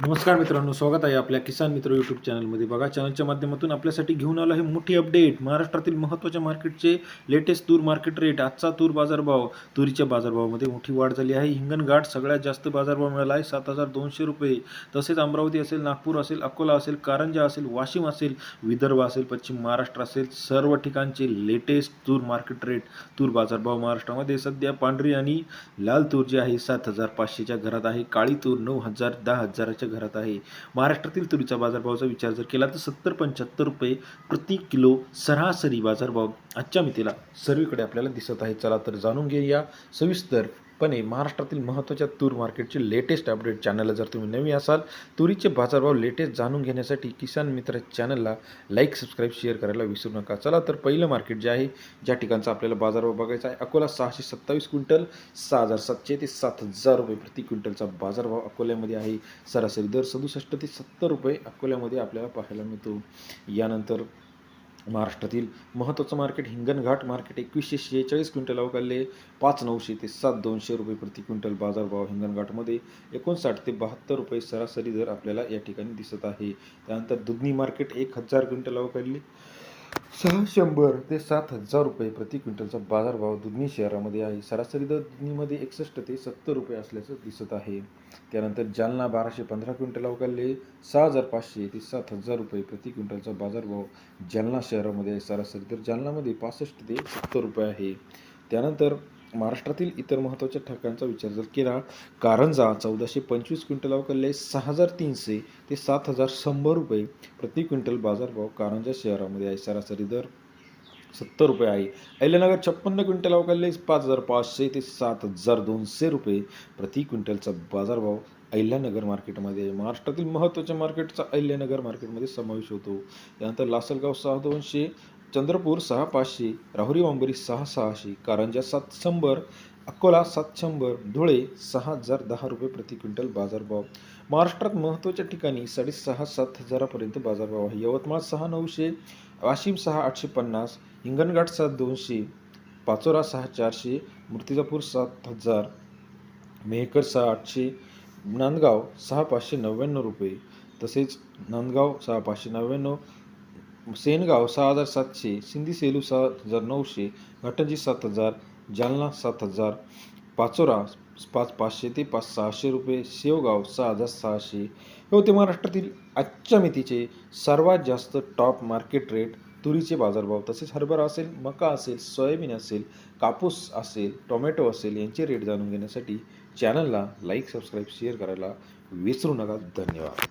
नमस्कार मित्रांनो स्वागत आहे आपल्या किसान मित्र यूट्यूब चॅनलमध्ये बघा चॅनलच्या माध्यमातून आपल्यासाठी घेऊन आलो आहे मोठी अपडेट महाराष्ट्रातील महत्त्वाच्या मार्केटचे लेटेस्ट तूर मार्केट रेट आजचा तूर बाजारभाव तुरीच्या बाजारभावामध्ये मोठी वाढ झाली आहे. हिंगणघाट सगळ्यात जास्त बाजारभाव मिळाला आहे सात हजार दोनशे रुपये. तसेच अमरावती असेल नागपूर असेल अकोला असेल कारंजा असेल वाशिम असेल विदर्भ असेल पश्चिम महाराष्ट्र असेल सर्व ठिकाणचे लेटेस्ट तूर मार्केट रेट तूर बाजारभाव महाराष्ट्रामध्ये सध्या पांढरी आणि लाल तूर जी आहे सात हजार पाचशेच्या घरात आहे. काळी तूर नऊ हजार दहा हजाराच्या घरात आहे. महाराष्ट्रातील तुरीचा बाजारभावाचा विचार जर केला तर सत्तर पंच्याहत्तर रुपये प्रति किलो सरासरी बाजारभाव आजच्या मितीला सर्वीकडे आपल्याला दिसत आहे. चला तर जाणून घेऊया सविस्तरपणे महाराष्ट्रातील महत्त्वाच्या तूर मार्केटचे लेटेस्ट अपडेट चॅनलला जर तुम्ही नवी असाल तुरीचे बाजारभाव लेटेस्ट जाणून घेण्यासाठी किसान मित्र चॅनलला लाईक सबस्क्राईब शेअर करायला विसरू नका. चला तर पहिलं मार्केट जे आहे ज्या ठिकाणचा आपल्याला बाजारभाव बघायचा आहे अकोला सहाशे सत्तावीस क्विंटल सहा हजार सातशे ते सात हजार रुपये प्रति क्विंटलचा बाजारभाव अकोल्यामध्ये आहे. सरासरी दर सदुसष्ट ते सत्तर रुपये अकोल्यामध्ये आपल्याला पाहायला मिळतो. यानंतर महाराष्ट्रातील महत्त्वाचं मार्केट हिंगणघाट मार्केट एकवीसशे शेहेचाळीस क्विंटल अवकाले पाच नऊशे ते सात दोनशे रुपये प्रति क्विंटल बाजारभाव हिंगणघाटमध्ये एकोणसाठ ते बहात्तर रुपये सरासरी दर आपल्याला या ठिकाणी दिसत आहे. त्यानंतर दुधनी मार्केट एक हजार क्विंटल अवकाले सहा शंभर ते सात हजार रुपये प्रति क्विंटलचा बाजारभाव दुधनी शहरामध्ये आहे. सरासरी दर दुधनीमध्ये एकसष्ट ते सत्तर रुपये असल्याचं दिसत आहे. त्यानंतर जालना बाराशे पंधरा क्विंटल अवकाले सहा हजार पाचशे ते सात हजार रुपये प्रति क्विंटलचा बाजारभाव जालना शहरामध्ये आहे. सरासरी दर जालनामध्ये पासष्ट ते सत्तर रुपये आहे. त्यानंतर महाराष्ट्रातील इतर महत्त्वाच्या ठिकाणचा विचार जर केला कारंजा चौदाशे पंचवीस क्विंटल अवकाले सहा हजार तीनशे ते सात हजार शंभर रुपये प्रति क्विंटल बाजारभाव कारंजा शहरामध्ये आहे. सरासरी दर सत्तर रुपये आहे. अहिल्यानगर छप्पन्न क्विंटल अवकाले पाच हजार पाचशे ते सात हजार दोनशे रुपये प्रति क्विंटलचा बाजारभाव अहिल्यानगर मार्केटमध्ये आहे. महाराष्ट्रातील महत्त्वाच्या मार्केटचा अहिल्यानगर मार्केटमध्ये समावेश होतो. त्यानंतर लासलगाव सहा दोनशे चंद्रपूर सहा पाचशे राहुरी वांबरी सहा सहाशे कारंजा सात शंभर अकोला सात शंभर धुळे सहा हजार दहा रुपये प्रति क्विंटल बाजारभाव. महाराष्ट्रात महत्त्वाच्या ठिकाणी साडेसहा सात हजारापर्यंत बाजारभाव आहे. यवतमाळ सहा नऊशे वाशिम सहा आठशे पन्नास हिंगणघाट सात दोनशे पाचोरा सहा चारशे मूर्तिजापूर सात हजार मेहकर सहा आठशे नांदगाव सहा पाचशे नव्याण्णव रुपये तसेच नांदगाव सहा पाचशे नव्याण्णव सेनगाव सहा हजार सातशे सिंधी सेलू सहा हजार नऊशे घाटंजी सात हजार जालना सात हजार पाचोरा पाच पाचशे ते पाच सहाशे रुपये शेवगाव सहा हजार सहाशे. हे होते महाराष्ट्रातील आजच्या मितीचे सर्वात जास्त टॉप मार्केट रेट तुरीचे बाजारभाव. तसेच हरभरा असेल मका असेल सोयाबीन असेल कापूस असेल टोमॅटो असेल यांचे रेट जाणून घेण्यासाठी चॅनलला लाईक सबस्क्राईब शेअर करायला विसरू नका. धन्यवाद.